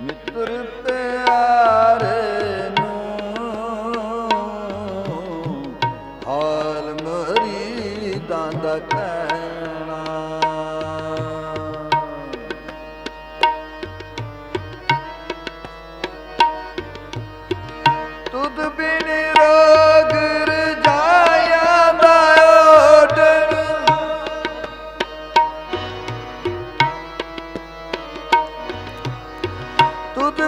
ਮਿੱਤਰ ਪਿਆਰੇ ਨੂੰ ਹਾਲ ਮਰੀ ਦਾ ਕਹਿਣਾ ਤੁਧ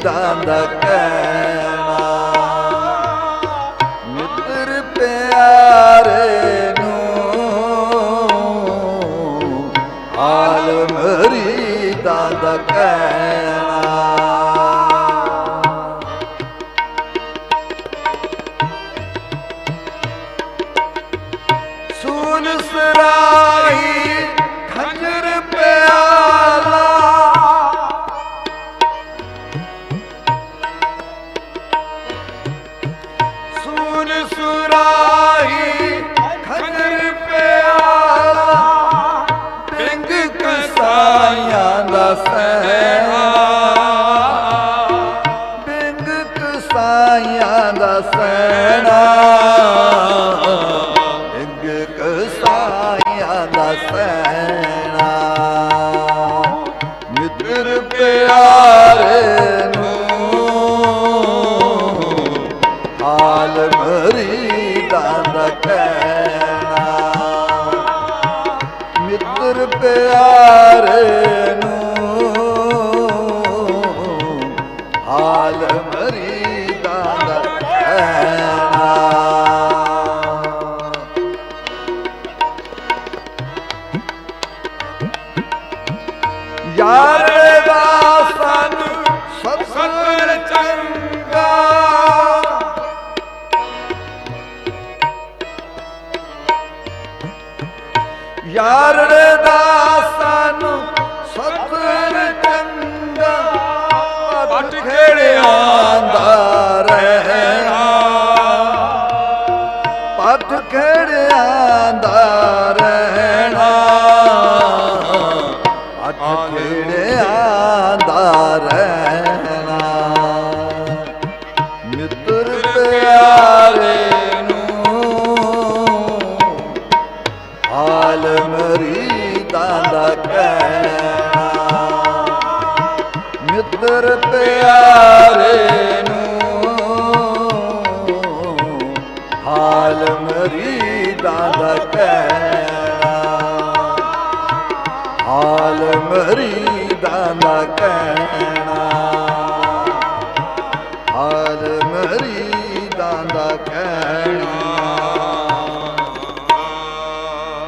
ਮਰੀਦਾਂ ਦਾ ਕਹਿਣਾ ਮਿੱਤਰ ਪਿਆਰੇ ਨੂੰ ਹਾਲ ਮਰੀਦਾਂ ਦਾ ਕਹਿਣਾ ਸੂਨ ਸਰਾ ਸੂਨ ਸੁਰਾਈ ਖੰਜਰ ਪਿਆਲਾ ਬਿੰਗ ਕਸਾਈਆਂ ਦਾ ਸਹਿਣਾ ਬਿੰਗ ਕਸਾਈਆਂ ਦਾ ਸਹਿਣਾ ਬਿੰਗ ਕਸਾਈਆਂ ਦਾ ਸਹਿਣਾ। ਪਿਆਰੇ ਨੂੰ ਹਾਲ ਮਰੀਦਾਂ ਦਾ ਕਹਿਣਾ ਯਾਰ ਯਾਰ ਦਾ ਸਾਨੂੰ ਸਤਿਗੁਰ ਚੰਗਾ ਪਟ ਖੇੜਿਆਂ। ਦਾ ਰਹਿਣਾ। ਪਟ ਖੇੜਿਆਂ ਦਾ ਰਹਿਣਾ। ਪਟ ਖੇੜਿਆਂ ਦਾ ਰਹਿਣਾ। ਜਿਗਰ ਪਿਆਰੇ ਨੂੰ, ਹਾਲ ਮਰੀ ਦਾ ਕਹਿਣਾ। ਹਾਲ ਮਰੀ ਦਾ ਕਹਿਣਾ। ਹਾਲ ਮਰੀ ਦਾ ਕਹਿਣਾ।